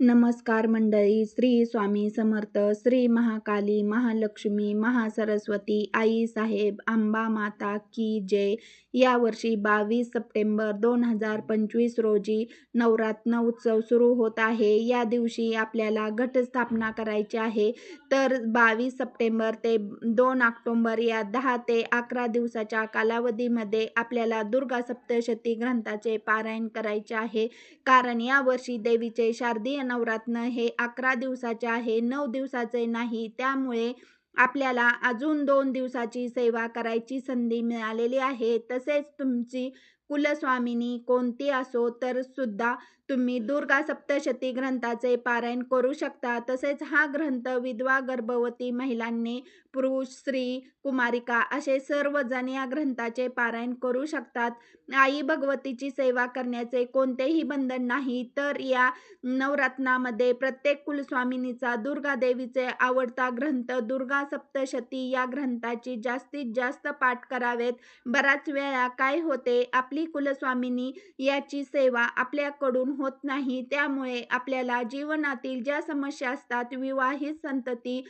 नमस्कार मंडळी श्री स्वामी समर्थ श्री महाकाली महालक्ष्मी महासरस्वती आई साहेब आंबा माता की जय. यावर्षी बावीस सप्टेंबर दोन हजार पंचवीस रोजी नवरात्र उत्सव सुरू होत आहे. या दिवशी आपल्याला घटस्थापना करायची आहे. तर बावीस सप्टेंबर ते दोन ऑक्टोंबर या दहा ते अकरा दिवसाच्या कालावधीमध्ये आपल्याला दुर्गा सप्तशती ग्रंथाचे पारायण करायचे आहे. कारण यावर्षी देवीचे शारदीय नवरात्न हे अकरा दिवसाचे आहे नऊ दिवसाचे नाही. त्यामुळे आपल्याला अजून दोन दिवसाची सेवा करायची संधी मिळालेली आहे. तसेच तुमची कुलस्वामिनी कोणती असो तर सुद्धा तुम्ही दुर्गा सप्तशती ग्रंथाचे पारायण करू शकता. तसेच हा ग्रंथ विधवा गर्भवती महिलांनी पुरुष स्त्री कुमारिका असे सर्वजण या ग्रंथाचे पारायण करू शकतात. आई भगवतीची सेवा करण्याचे कोणतेही बंधन नाही तर या नवरत्नामध्ये प्रत्येक कुलस्वामिनीचा दुर्गा देवीचे आवडता ग्रंथ दुर्गा सप्तशती या ग्रंथाची जास्तीत जास्त पाठ करावेत. बराच वेळा काय होते आपली कुलस्वामिनी याची सेवा आपल्याकडून होत नाही. त्यामुळे आपल्याला जीवनातील ज्या समस्या असतात विवाहित संतती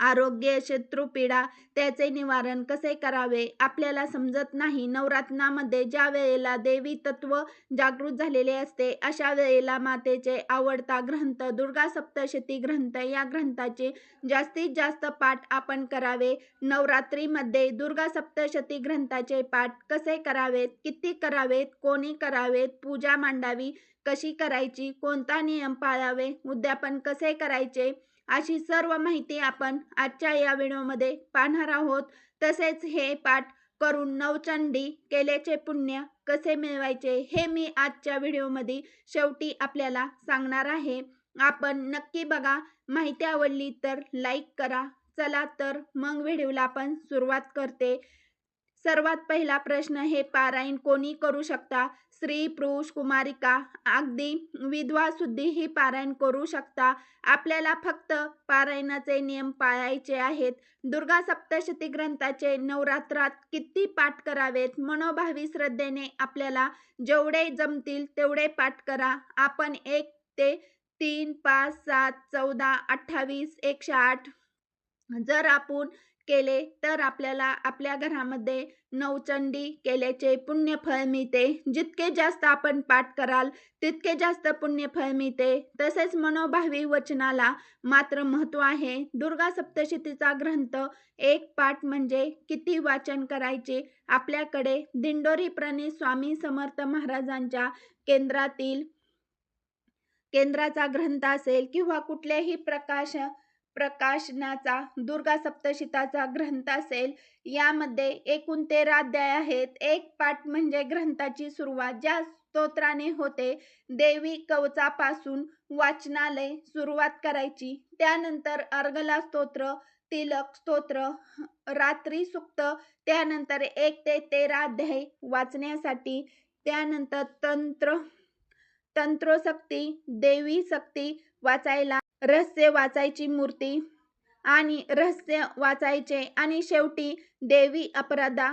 आरोग्य शत्रुपीडा त्याचे निवारण कसे करावे? आपल्याला समजत नाही नवरात्रामध्ये ज्या वेळेला देवी तत्व जागृत झालेले असते अशा वेळेला मातेचे आवडता ग्रंथ दुर्गा सप्तशती ग्रंथ या ग्रंथाचे जास्तीत जास्त पाठ आपण करावे. नवरात्रीमध्ये दुर्गा सप्तशती ग्रंथाचे पाठ कसे करावेत? किती करावेत? कोणी करावेत? पूजा मांडावी? कशी करायची? कोणता नियम पाळावे? उद्यापन कसे करायचे? अशी सर्व माहिती आपण आजच्या या व्हिडिओमध्ये पाहणार आहोत. तसेच हे पाठ करून नवचंडी केल्याचे पुण्य कसे मिळवायचे हे मी आजच्या व्हिडिओमध्ये शेवटी आपल्याला सांगणार आहे. आपण नक्की बघा. माहिती आवडली तर लाईक करा. चला तर मग व्हिडिओला आपण सुरुवात करते. सर्वात पहिला प्रश्न हे पारायण कोणी करू शकता? स्त्री पुरुष कुमारिका अगदी विधवा सुद्धीही पारायण करू शकता. आपल्याला फक्त पारायणाचे नियम पाळायचे आहेत. दुर्गा सप्तशती ग्रंथाचे नवरात्रात किती पाठ करावेत? मनोभावी श्रद्धेने आपल्याला जेवढे जमतील तेवढे पाठ करा. आपण एक ते तीन पाच सात चौदा अठ्ठावीस एकशे आठ जर आपण केले तर आपल्याला आपल्या घरामध्ये नवचंडी केल्याचे पुण्यफळ मिळते. जितके जास्त आपण पाठ कराल तितके जास्त पुण्यफळ मिळते. तसेच मनोभावी वचनाला मात्र महत्त्व आहे. दुर्गा सप्तशतीचा ग्रंथ एक पाठ म्हणजे किती वाचन करायचे? आपल्याकडे दिंडोरी प्रणित स्वामी समर्थ महाराजांच्या केंद्रातील केंद्राचा ग्रंथ असेल किंवा कुठल्याही प्रकाश प्रकाशनाचा दुर्गा सप्तशिताचा ग्रंथ असेल यामध्ये एकूण तेरा अध्याय आहेत. एक पाठ म्हणजे ग्रंथाची सुरुवात ज्या स्तोत्राने होते देवी कवचापासून वाचनालय सुरुवात करायची. त्यानंतर अर्गला स्तोत्र तिलक स्तोत्र रात्री सुक्त त्यानंतर एक ते तेरा अध्याय वाचण्यासाठी त्यानंतर तंत्र तंत्रोशक्ती देवी शक्ती वाचायला रहस्य वाचायची मूर्ती आणि रहस्य वाचायचे. आणि शेवटी देवी अपराधा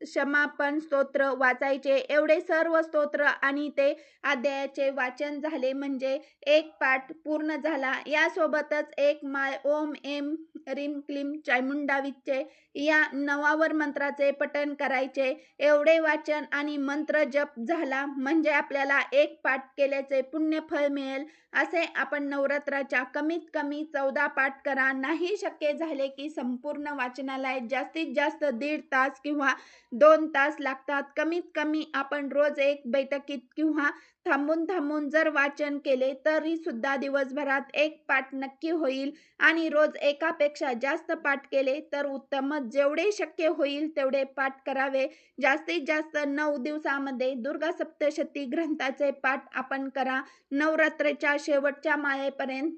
क्षमापण स्तोत्र वाचायचे. एवढे सर्व स्तोत्र आणि ते अध्यायाचे वाचन झाले म्हणजे एक पाठ पूर्ण झाला. यासोबतच एक माय ओम एम रिम क्लीम चायमुंडावीचे या नवावर मंत्राचे पठण करायचे. एवढे वाचन आणि मंत्र जप झाला म्हणजे आपल्याला एक पाठ केल्याचे पुण्यफळ मिळेल. असे आपण नवरात्राच्या कमीत कमी चौदा पाठ करा. नाही शक्य झाले की संपूर्ण वाचनालयात जास्तीत जास्त दीड तास किंवा दोन तास लागतात. कमीत कमी आपण रोज एक बैठकीत किंवा थांबून थांबून जर वाचन केले तरी सुद्धा दिवसभरात एक पाठ नक्की होईल. आणि रोज एकापेक्षा जास्त पाठ केले तर उत्तमच. जेवढे शक्य होईल तेवढे पाठ करावे. जास्तीत जास्त नऊ दिवसामध्ये दुर्गा सप्तशती ग्रंथाचे पाठ आपण करा. नवरात्रेच्या शेवटच्या माळेपर्यंत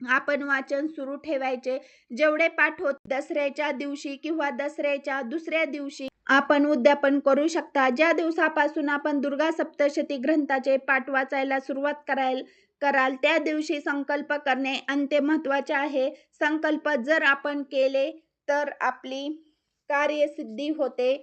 आपण वाचन सुरू ठेवायचे. जेवढे पाठ होत दसऱ्याच्या दिवशी किंवा दसऱ्याच्या दुसऱ्या दिवशी आपण उद्यापन करू शकता. ज्या दिवसापासून आपण दुर्गा सप्तशती ग्रंथाचे पाठ वाचायला सुरुवात करायला कराल त्या दिवशी संकल्प करणे अंत्य महत्त्वाचे आहे. संकल्प जर आपण केले तर आपली कार्यसिद्धी होते.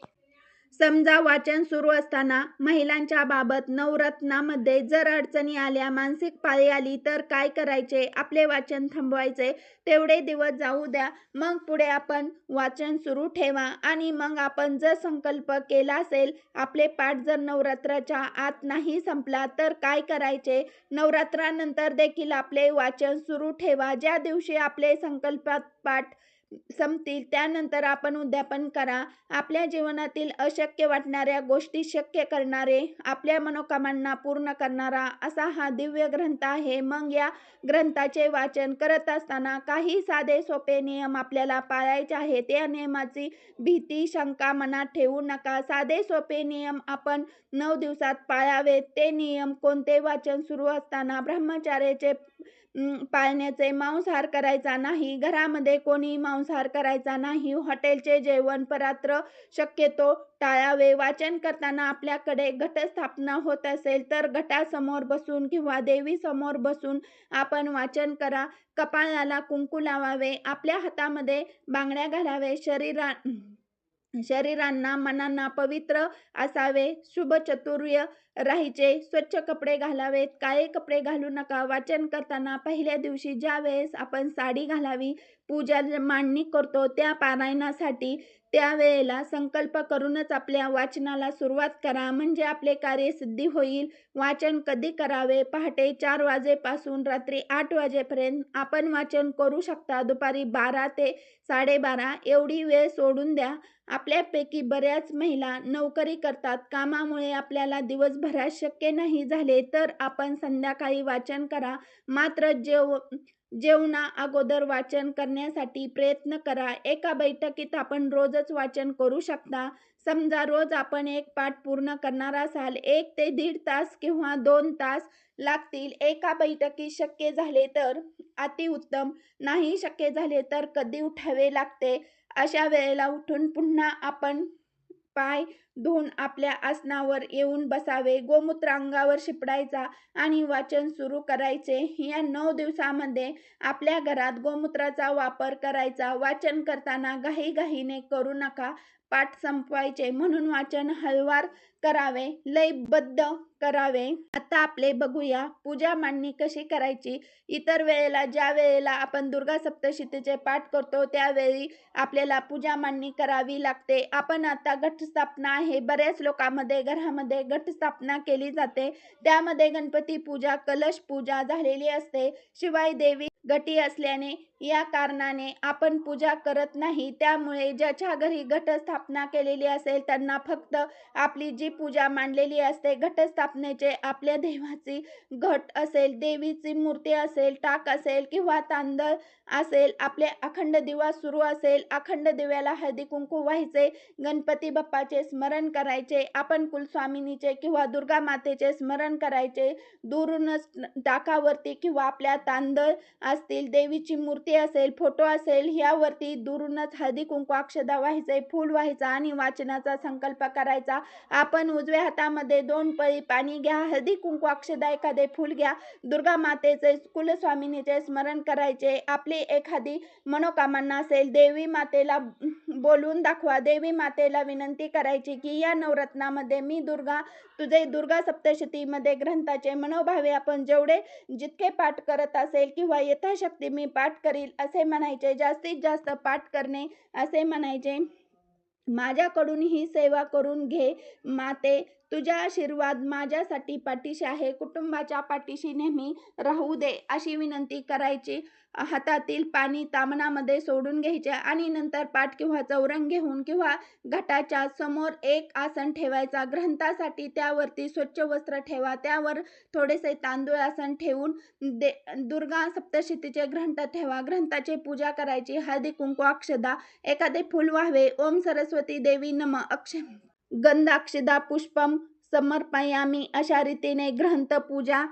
समजा वाचन सुरू असताना महिलांच्या बाबत नवरत्नामध्ये जर अडचणी आल्या मानसिक पाळी आली तर काय करायचे? आपले वाचन थांबवायचे. तेवढे दिवस जाऊ द्या. मग पुढे आपण वाचन सुरू ठेवा. आणि मग आपण जर संकल्प केला असेल आपले पाठ जर नवरात्राच्या आत नाही संपला तर काय करायचे? नवरात्रानंतर देखील आपले वाचन सुरू ठेवा. ज्या दिवशी आपले संकल्पात पाठ संपतील. त्यानंतर आपण उद्यापन करा. आपल्या जीवनातील अशक्य वाटणाऱ्या गोष्टी शक्य करणारे आपल्या मनोकामांना पूर्ण करणारा असा हा दिव्य ग्रंथ आहे. मग या ग्रंथाचे वाचन करत असताना काही साधे सोपे नियम आपल्याला पाळायचे आहेत. त्या नियमाची भीती शंका मनात ठेवू नका. साधे सोपे नियम आपण नऊ दिवसात पाळावेत. ते नियम कोणते? वाचन सुरू असताना ब्रह्मचार्याचे पाळण्याचे मांसाहार करायचा नाही घरामध्ये कोणी मांसाहार करायचा नाही हॉटेलचे जेवण परात्र शक्यतो टाळावे. वाचन करताना आपल्याकडे घटस्थापना होत असेल तर घटासमोर बसून किंवा देवीसमोर बसून आपण वाचन करा. कपाळाला कुंकू लावावे. आपल्या हातामध्ये बांगड्या घालावे. शरीरा शरीरांना मनांना पवित्र असावे. शुभ चतुर्य राहायचे. स्वच्छ कपडे घालावेत. काळे कपडे घालू नका. वाचन करताना पहिल्या दिवशी ज्या वेळेस आपण साडी घालावी पूजा मांडणी करतो त्या पारायणासाठी त्यावेळेला संकल्प करूनच आपल्या वाचनाला सुरुवात करा. म्हणजे आपले कार्य सिद्धी होईल. वाचन कधी करावे? पहाटे चार वाजेपासून रात्री आठ वाजेपर्यंत आपण वाचन करू शकता. दुपारी बारा ते साडेबारा एवढी वेळ सोडून द्या. आपल्यापैकी बऱ्याच महिला नोकरी करतात. कामामुळे आपल्याला दिवसभर दिवसभरात शक्य नाही झाले तर आपण संध्याकाळी वाचन करा. मात्र जेव जेवणा अगोदर वाचन करण्यासाठी प्रयत्न करा. एका बैठकीत आपण रोजच वाचन करू शकता. समजा रोज आपण एक पाठ पूर्ण करणार असाल एक ते दीड तास किंवा दोन तास लागतील. एका बैठकीत शक्य झाले तर अतिउत्तम नाही शक्य झाले तर कधी उठावे लागते? अशा वेळेला उठून पुन्हा आपण पाय धुवून आपल्या आसनावर येऊन बसावे गोमूत्र अंगावर शिपडायचा आणि वाचन सुरू करायचे. या नऊ दिवसामध्ये आपल्या घरात गोमूत्राचा वापर करायचा. वाचन करताना घाईघाईने करू नका. पाठ संपवायचे. म्हणून वाचन हळवार करावे लयबद्ध करावे. आता आपले बघूया पूजा मांडणी कशी करायची? इतर वेळेला ज्या वेळेला आपण दुर्गा सप्तशतीचे पाठ करतो त्यावेळी आपल्याला पूजा मांडणी करावी लागते. आपण आता घटस्थापना आहे. बऱ्याच लोकांमध्ये घरामध्ये घटस्थापना केली जाते. त्यामध्ये गणपती पूजा कलश पूजा झालेली असते. शिवाय देवी गटी असल्याने या कारणाने आपण पूजा करत नाही. त्यामुळे ज्याच्या घरी घटस्थापना केलेली असेल त्यांना फक्त आपली जी पूजा मांडलेली असते घटस्थापनेचे आपल्या देवाची घट असेल देवीची मूर्ती असेल टाक असेल किंवा तांदळ असेल आपले अखंड दिवा सुरू असेल अखंड दिव्याला हळदी कुंकू व्हायचे गणपती बाप्पाचे स्मरण करायचे आपण कुलस्वामिनीचे किंवा दुर्गा मातेचे स्मरण करायचे दूरूनच टाकावरती किंवा आपल्या तांदळ असतील देवीची मूर्ती असेल फोटो असेल ह्यावरती दुरूनच हळदी कुंकू अक्षदा व्हायचे फूल व्हायचा आणि वाचनाचा संकल्प करायचा. आपण उजव्या हातामध्ये दोन पळी पाणी घ्या हळदी कुंकू अक्षदा एखादे फूल घ्या. दुर्गा मातेचे कुलस्वामिनीचे स्मरण करायचे. आपली एखादी मनोकामना असेल देवी मातेला बोलून दाखवा. देवी मातेला विनंती करायची की या नवरत्नामध्ये मी दुर्गा तुझे दुर्गा सप्तशतीमध्ये ग्रंथाचे मनोभावे आपण जेवढे जितके पाठ करत असेल किंवा यथाशक्ती मी पाठ करील असे म्हणायचे. जास्तीत जास्त पाठ करणे असे म्हणायचे. माझ्याकडून ही सेवा करून घे माते. तुझा आशीर्वाद माझ्यासाठी पाठीशी आहे. कुटुंबाच्या पाठीशी नेहमी राहू दे अशी विनंती करायची. हातातील पाणी तामणामध्ये सोडून घ्यायचे आणि नंतर पाठ किंवा चौरंग घेऊन किंवा घटाच्या समोर एक आसन ठेवायचा. ग्रंथासाठी त्यावरती स्वच्छ वस्त्र ठेवा. त्यावर थोडेसे तांदूळ आसन ठेवून दे दुर्गा सप्तशतीचे ग्रंथ ठेवा. ग्रंथाची पूजा करायची. हळदी कुंकू अक्षदा एखादे फुल व्हावे. ओम सरस्वती देवी नम. अक्ष गंधाक्षदा पुष्पम समर्पयामी. अशा रीतीने ग्रंथ पूजा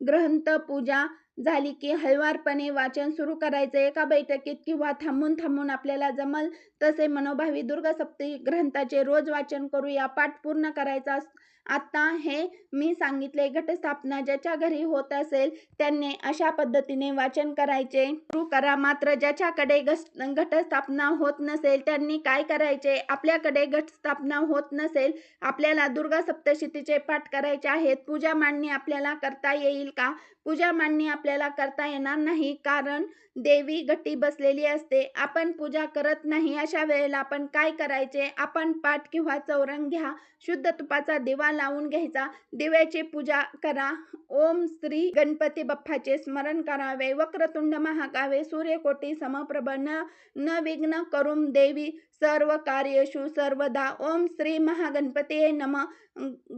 ग्रंथ पूजा झाली की हळवारपणे वाचन सुरू करायचं. एका बैठकीत किंवा थांबून थांबून आपल्याला जमल तसे मनोभावी दुर्गासप्ती ग्रंथाचे रोज वाचन करूया पाठ पूर्ण करायचा आता हे मी सांगितले घटस्थापना ज्याच्या घरी होत असेल त्यांनी अशा पद्धतीने वाचन करायचे. सुरू करा मात्र ज्याच्याकडे घटस्थापना होत नसेल त्यांनी काय करायचे? आपल्याकडे घटस्थापना होत नसेल आपल्याला दुर्गा सप्तशतीचे पाठ करायचे आहेत. पूजा मांडणी आपल्याला करता येईल का? पूजा मांडणी आपल्याला करता येणार नाही कारण देवी गट्टी बसलेली असते. आपण पूजा करत नाही अशा वेळेला आपण काय करायचे? आपण पाठ किंवा चौरंग घ्या. शुद्ध तुपाचा दिवा लावून घ्यायचा. दिव्याची पूजा करा. ओम श्री गणपती बाप्पाचे स्मरण करावे. वक्रतुंड महाकावे सूर्यकोटी समप्रभ न न विघ्न करून देवी सर्व कार्येषु सर्वदा ओम श्री महागणपते नम।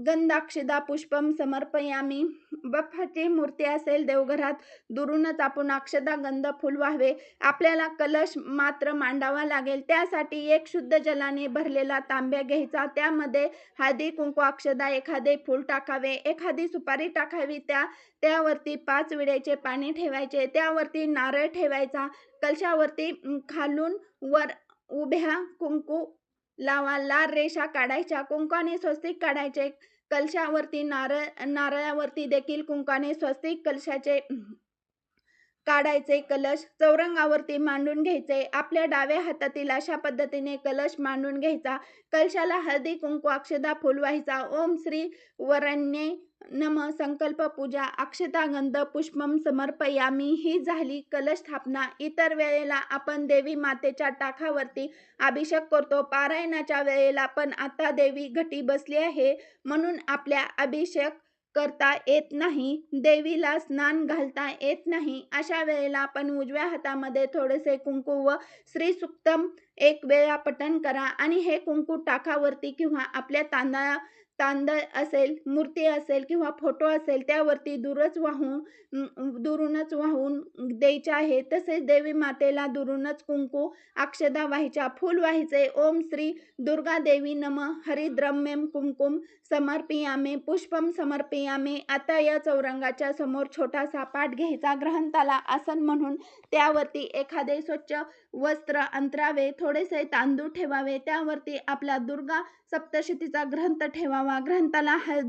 गंधाक्षिदा पुष्पम समर्पयामी। बप्पाची मूर्ती असेल देवघरात दुरूनच आपण अक्षदा गंध फुल व्हावे। आपल्याला कलश मात्र मांडावा लागेल त्यासाठी एक शुद्ध जलाने भरलेला तांब्या घ्यायचा त्यामध्ये हळदी कुंकू अक्षदा एखादे फूल टाकावे। एखादी सुपारी टाकावी त्या त्यावरती पाच विड्याचे पाणी ठेवायचे त्यावरती नारळ ठेवायचा कलशावरती खालून वर उभ्या कुंकू लावा लाल रेषा काढायच्या कुंकाने स्वस्तिक काढायचे. कलशावरती नारळ नारळावरती देखील कुंकाने स्वस्तिक कलशाचे काढायचे. कलश चौरंगावरती मांडून घ्यायचे. आपल्या डाव्या हातातील अशा पद्धतीने कलश मांडून घ्यायचा. कलशाला हळदी कुंकू अक्षदा फुलवायचा. ओम श्री वरण्ये नम संकल्प पूजा अक्षतागंध पुष्पम समर्पयामी ही झाली कलश स्थापना इतर वेळेला आपण देवी मातेच्या टाकावरती अभिषेक करतो पारायणाच्या वेळेला पण आता देवी घटी बसली आहे म्हणून आपल्या अभिषेक करता येत नाही देवीला स्नान घालता येत नाही. अशा वेळेला आपण उजव्या हातामध्ये थोडेसे कुंकू व श्री सुक्तम एक वेळा पठण करा आणि हे कुंकू टाकावरती किंवा आपल्या तांदळा तांदळ असेल मूर्ती असेल किंवा फोटो असेल त्यावरती दूरच वाहून दुरूनच वाहून द्यायचे आहे. तसेच देवी मातेला दुरूनच कुंकू अक्षदा वाहायच्या फूल व्हायचे ओम श्री दुर्गा देवी नम हरिद्रम्यम कुंकुम समर्पियामे पुष्पम समर्पियामे. आता या चौरंगाच्या समोर छोटासा पाठ घ्यायचा. ग्रहंताला आसन म्हणून त्यावरती एखादे स्वच्छ वस्त्र अंतरावे थोडेसे तांदूळ ठेवावे. त्यावरती आपला दुर्गा सप्तशतीचा ग्रंथ ठेवावा. ग्रंथाला ह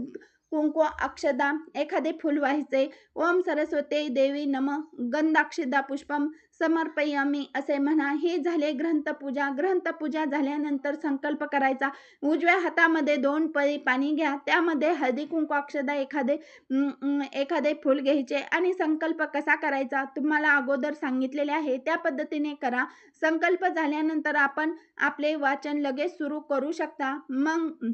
कुंकू अक्षदा एखादे फुल व्हायचे ओम सरस्वती देवी नम. गंधाक्षदा पुष्पम समर्पयामी असे म्हणा. ही झाले ग्रंथपूजा. ग्रंथपूजा झाल्यानंतर संकल्प करायचा. उजव्या हातामध्ये दोन पळी पाणी घ्या. त्यामध्ये हळदी कुंकू अक्षदा एखादे एखादे फूल घ्यायचे. आणि संकल्प कसा करायचा? तुम्हाला अगोदर सांगितलेले आहे. त्या पद्धतीने करा. संकल्प झाल्यानंतर आपण आपले वाचन लगेच सुरू करू शकता. मग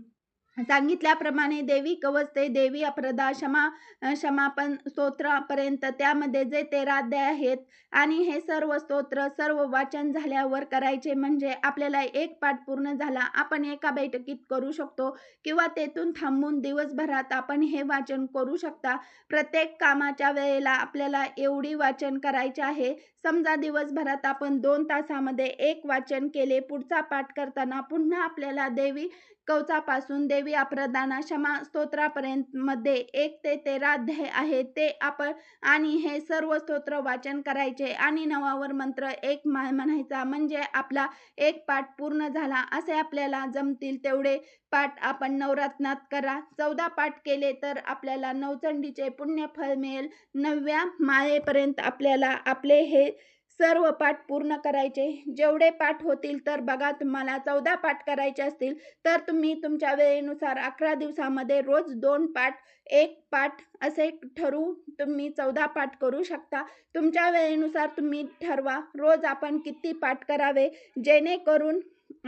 सांगितल्याप्रमाणे देवी कवच ते देवी अप्रदा क्षमा क्षमापन स्तोत्रापर्यंत त्यामध्ये जे तेरा अध्याय आहेत आणि हे सर्व स्तोत्र सर्व वाचन झाल्यावर करायचे म्हणजे आपल्याला एक पाठ पूर्ण झाला आपण एका बैठकीत करू शकतो किंवा तेथून थांबून दिवसभरात आपण हे वाचन करू शकता. प्रत्येक कामाच्या वेळेला आपल्याला एवढी वाचन करायचे आहे. समजा दिवसभरात आपण दोन तासामध्ये एक वाचन केले पुढचा पाठ करताना पुन्हा आपल्याला देवी कवचापासून देवी अप्रदाना क्षमा स्तोत्रापर्यंत मध्ये एक ते तेरा अध्याय आहे. ते आपण आणि हे सर्व स्तोत्र वाचन करायचे आणि नवावर मंत्र एक मा म्हणायचा म्हणजे आपला एक पाठ पूर्ण झाला. असे आपल्याला जमतील तेवढे पाठ आपण नवरत्नात करा. चौदा पाठ केले तर आपल्याला नवचंडीचे पुण्यफळ मिळेल. नवव्या माळेपर्यंत आपल्याला आपले हे सर्व पाठ पूर्ण करायचे. जेवढे पाठ होतील तर बघा तुम्हाला चौदा पाठ करायचे असतील तर तुम्ही तुमच्या वेळेनुसार अकरा दिवसामध्ये रोज दोन पाठ एक पाठ असे ठरू तुम्ही चौदा पाठ करू शकता. तुमच्या वेळेनुसार तुम्ही ठरवा रोज आपण किती पाठ करावे जेणेकरून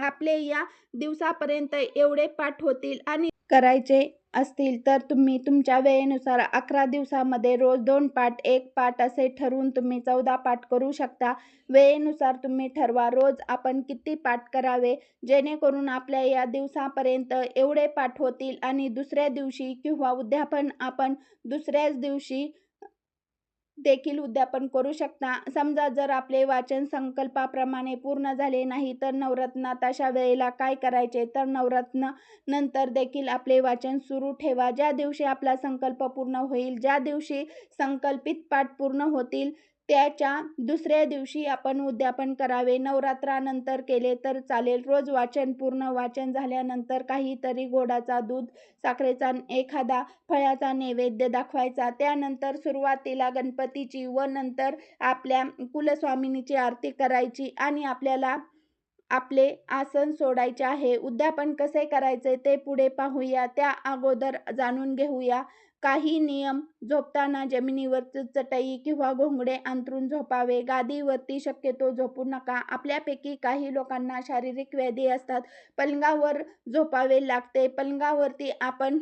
आपले या दिवसापर्यंत एवढे पाठ होतील आणि करायचे. असतील तर तुम्ही तुमच्या वेळेनुसार अकरा दिवसामध्ये रोज दोन पाठ एक पाठ असे ठरवून तुम्ही चौदा पाठ करू शकता. वेळेनुसार तुम्ही ठरवा रोज आपण किती पाठ करावे जेणेकरून आपल्या या दिवसापर्यंत एवढे पाठ होतील आणि दुसऱ्या दिवशी किंवा उद्यापन आपण दुसऱ्याच दिवशी देखील उद्यापन करू शकता. समजा जर आपले वाचन संकल्पाप्रमाणे पूर्ण झाले नाही तर नवरत्नात अशा वेळेला काय करायचे? तर नवरत्न नंतर देखील आपले वाचन सुरू ठेवा. ज्या दिवशी आपला संकल्प पूर्ण होईल ज्या दिवशी संकल्पित पाठ पूर्ण होतील त्याच्या दुसऱ्या दिवशी आपण उद्यापन करावे. नवरात्रानंतर केले तर चालेल. रोज वाचन पूर्ण वाचन झाल्यानंतर काहीतरी गोडाचा दूध साखरेचा एखादा फळाचा नैवेद्य दाखवायचा. त्यानंतर सुरुवातीला गणपतीची व नंतर आपल्या कुलस्वामिनीची आरती करायची आणि आपल्याला आपले आसन सोडायचे आहे. उद्यापन कसे करायचे ते पुढे पाहूया. त्या अगोदर जाणून घेऊया. काही नियम झोपताना जमिनीवर चटई किंवा घोंगडे अंथरून झोपावे. गादीवरती शक्यतो झोपू नका. आपल्यापैकी काही लोकांना शारीरिक व्याधी असतात. पलंगावर झोपावे लागते. पलंगावरती आपण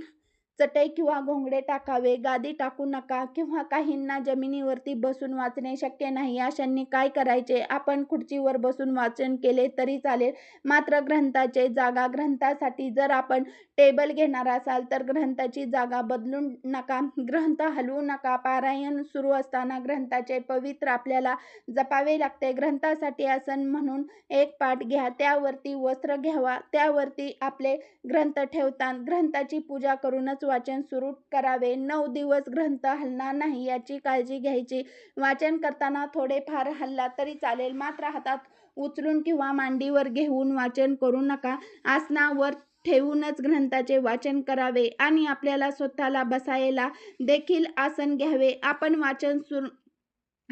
चटई किंवा घोंगडे टाकावे गादी टाकू नका किंवा काहींना जमिनीवरती बसून वाचणे शक्य नाही. अशांनी काय करायचे? आपण खुर्चीवर बसून वाचन केले तरी चालेल. मात्र ग्रंथाचे जागा ग्रंथासाठी जर आपण टेबल घेणार असाल तर ग्रंथाची जागा बदलू नका. ग्रंथ हलवू नका. पारायण सुरू असताना ग्रंथाचे पवित्र आपल्याला जपावे लागते. ग्रंथासाठी आसन म्हणून एक पाठ घ्या. त्यावरती वस्त्र घ्यावा. त्यावरती आपले ग्रंथ ठेवतात ग्रंथाची पूजा करूनच वाचन सुरू करावे. नऊ दिवस ग्रंथ हलणार नाही याची काळजी घ्यायची. वाचन करताना थोडेफार हल्ला तरी चालेल. मात्र हातात उचलून किंवा मांडीवर घेऊन वाचन करू नका. आसनावर ठेवूनच ग्रंथाचे वाचन करावे आणि आपल्याला स्वतःला बसायला देखील आसन घ्यावे. आपण वाचन सुरू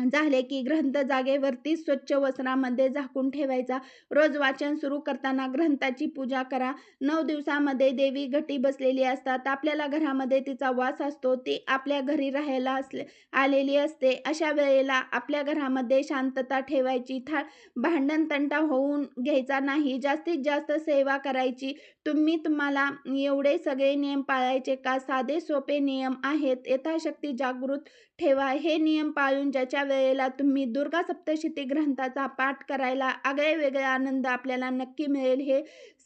झाले की ग्रंथ जागेवरती स्वच्छ वस्त्रामध्ये झाकून ठेवायचा. रोज वाचन सुरू करताना ग्रंथाची पूजा करा. नऊ दिवसामध्ये देवी घटी बसलेली असतात. आपल्याला घरामध्ये तिचा वास असतो. ती आपल्या घरी राहायला असले आलेली असते. अशा वेळेला आपल्या घरामध्ये शांतता ठेवायची. थाळ भांडण तंटा होऊन घ्यायचा नाही. जास्तीत जास्त सेवा करायची. तुम्ही तुम्हाला एवढे सगळे नियम पाळायचे का? साधे सोपे नियम आहेत. यथाशक्ती जागृत ठेवा. हे नियम पाळून ज्याच्या वेळेला तुम्ही दुर्गा सप्तशती ग्रंथाचा पाठ करायला आगळे वेगळे आनंद आपल्याला नक्की मिळेल. हे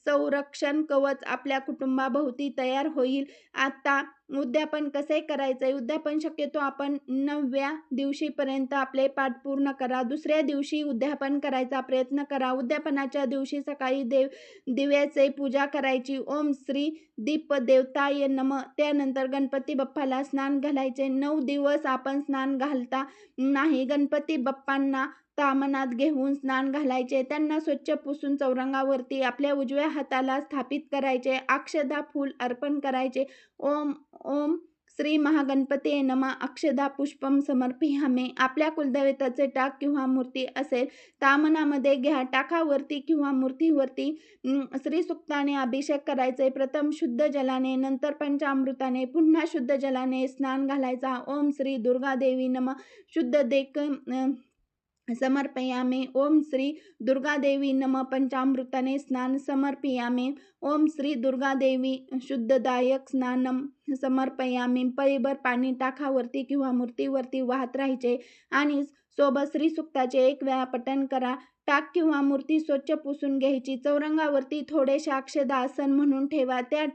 संरक्षण कवच आपल्या कुटुंबाभोवती तयार होईल. आता उद्यापन कसे करायचे उद्यापन शक्यतो आपण नवव्या दिवशीपर्यंत आपले पाठ पूर्ण करा. दुसऱ्या दिवशी उद्यापन करायचा प्रयत्न करा. उद्यापनाच्या दिवशी सकाळी देव दिव्याचे पूजा करायची. ओम श्री दीप देवताय नम. त्यानंतर गणपती बाप्पाला स्नान घालायचे. नऊ दिवस आपण स्नान घालता नाही. गणपती बाप्पांना तामनात घेऊन स्नान घालायचे त्यांना स्वच्छ पुसून चौरंगावरती आपल्या उजव्या हाताला स्थापित करायचे अक्षदा फूल अर्पण करायचे. ओम ओम श्री महागणपती नमा. अक्षदा पुष्पम समर्पियामे. आपल्या कुलदेवताचे टाक किंवा मूर्ती असेल तामनामध्ये घ्या. टाकावरती किंवा मूर्तीवरती श्री सुक्ताने अभिषेक करायचे. प्रथम शुद्ध जलाने नंतर पंचामृताने पुन्हा शुद्ध जलाने स्नान घालायचा. ओम श्री दुर्गादेवी नम. शुद्ध देक समर्पयामे। ओम श्री दुर्गादेवी नम। पंचामृताने स्नान समर्पयामे। ओम श्री दुर्गादेवी शुद्धदायक स्नानम समर्पयामि। पळीभर पाणी टाकावरती किंवा मूर्तीवरती वाहत राहायचे आणि सोबत श्री सुक्ताचे एक वेळा पठण करा। टाक किंवा मूर्ती स्वच्छ पुसून घ्यायची. चौरंगावरती थोडेसे अक्षदासन म्हणून ठेवा. त्या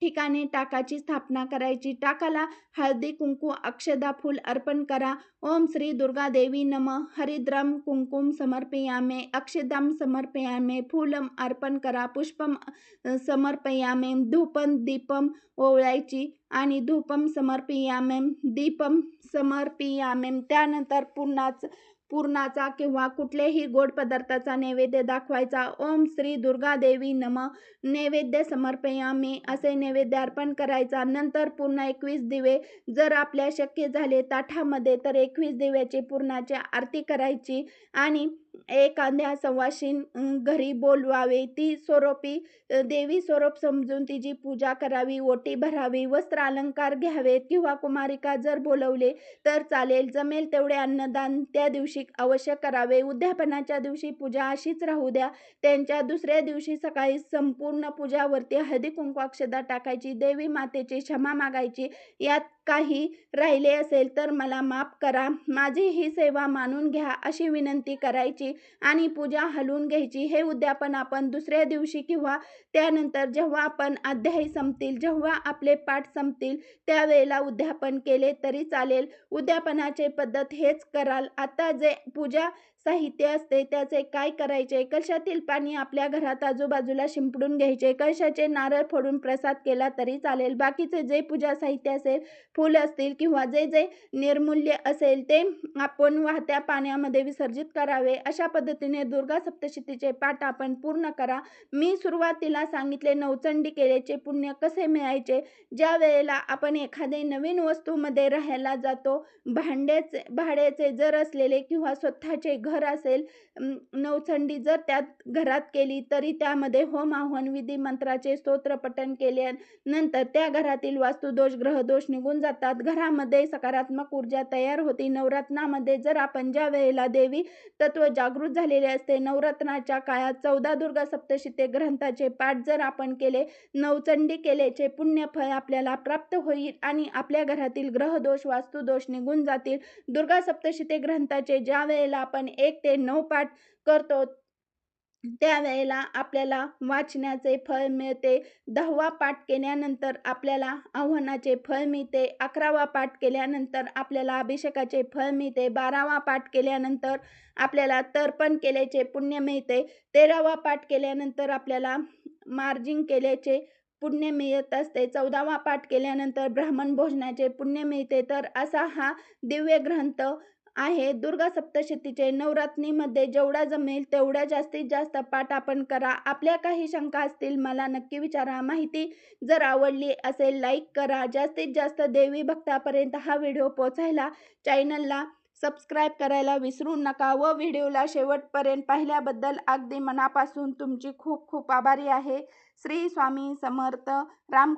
ठिकाणी टाकाची स्थापना करायची. टाकाला हळदी कुंकू अक्षदा फूल अर्पण करा. ओम श्री दुर्गा देवी नम. हरिद्रम कुंकुम समर्पयामे. अक्षदम समर्पयामे. फूलम अर्पण करा. पुष्पम समर्पयामे. धूपम दीपम ओवळायची आणि धूपम समर्पयामे. दीपम समर्पयामे. त्यानंतर पुन्हाच पूर्णाचा किंवा कुठल्याही गोड पदार्थाचा नैवेद्य दाखवायचा. ओम श्री दुर्गा देवी नम. नैवेद्य समर्पयामी. असे नैवेद्य अर्पण करायचा. नंतर पूर्ण एकवीस दिवे जर आपल्या शक्य झाले ताठामध्ये तर एकवीस दिव्याची पूर्णाची आरती करायची आणि एखाद्या संवाशीन घरी बोलवावे ती स्वरूपी देवी स्वरूप समजून तिची पूजा करावी ओटी भरावी वस्त्र अलंकार घ्यावेत किंवा कुमारिका जर बोलवले तर चालेल. जमेल तेवढे अन्नदान त्या दिवशी अवश्य करावे. उद्यापनाच्या दिवशी पूजा अशीच राहू द्या. त्यांच्या दुसऱ्या दिवशी सकाळी संपूर्ण पूजावरती हळदी कुंकू टाकायची देवी मातेची क्षमा मागायची यात काही राहिले असेल तर मला माफ करा. माझी ही सेवा मानून घ्या अशी विनंती करायची. आणि पूजा हलवून घ्यायची. हे उद्यापन आपण दुसऱ्या दिवशी किंवा त्यानंतर जेव्हा आपण अध्याय संपतील जेव्हा आपले पाठ संपतील त्यावेळेला उद्यापन केले तरी चालेल. उद्यापनाचे पद्धत हेच कराल. आता जे पूजा साहित्य असते त्याचे काय करायचे? कशातील पाणी आपल्या घरात आजूबाजूला शिंपडून घ्यायचे? कशाचे नारळ फोडून प्रसाद केला तरी चालेल? बाकीचे जे पूजा साहित्य असेल फूल असतील किंवा जे जे निर्मूल्य असेल ते आपण वाहत्या पाण्यामध्ये विसर्जित करावे. अशा पद्धतीने दुर्गा सप्तशतीचे पाठ आपण पूर्ण करा. मी सुरुवातीला सांगितले नवचंडी केल्याचे पुण्य कसे मिळायचे? ज्या वेळेला आपण एखादे नवीन वस्तूमध्ये राहायला जातो भांड्याचे भाड्याचे जर असलेले किंवा स्वतःचे घर असेल नवचंडी जर त्यात घरात केली तरी त्यामध्ये होम आव्हान विधी मंत्राचे स्तोत्रपठन केल्यानंतर त्या घरातील वास्तुदोष ग्रहदोष निघून जातात. घरामध्ये सकारात्मक ऊर्जा तयार होती. नवरत्नामध्ये जर आपण ज्या वेळेला देवी तत्व जागृत झालेले असते नवरत्नाच्या काळात चौदा दुर्गा सप्तशिते ग्रंथाचे पाठ जर आपण केले नवचंडी केल्याचे पुण्यफळ आपल्याला प्राप्त होईल आणि आपल्या घरातील ग्रहदोष वास्तुदोष निघून जातील. दुर्गा सप्तशिते ग्रंथाचे ज्या वेळेला आपण एक ते नऊ पाठ करतो. त्यावेळेला आपल्याला वाचण्याचे फळ मिळते. दहावा पाठ केल्यानंतर आपल्याला आव्हानाचे फळ मिळते. अकरावा पाठ केल्यानंतर आपल्याला अभिषेकाचे फळ मिळते. बारावा पाठ केल्यानंतर आपल्याला तर्पण केल्याचे पुण्य मिळते. तेरावा पाठ केल्यानंतर आपल्याला मार्जिंग केल्याचे पुण्य मिळत असते. चौदावा पाठ केल्यानंतर ब्राह्मण भोजनाचे पुण्य मिळते. तर असा हा दिव्य ग्रंथ आहे. दुर्गा सप्तशतीचे नवरात्रीमध्ये जेवढा जमेल तेवढ्या जास्तीत जास्त पाठ आपण करा. आपल्या काही शंका असतील मला नक्की विचारा. माहिती जर आवडली असेल लाईक करा. जास्तीत जास्त देवी भक्तापर्यंत हा व्हिडिओ पोचायला चॅनलला सबस्क्राईब करायला विसरू नका व व्हिडिओला शेवटपर्यंत पाहिल्याबद्दल अगदी मनापासून तुमची खूप खूप आभारी आहे. श्री स्वामी समर्थ. राम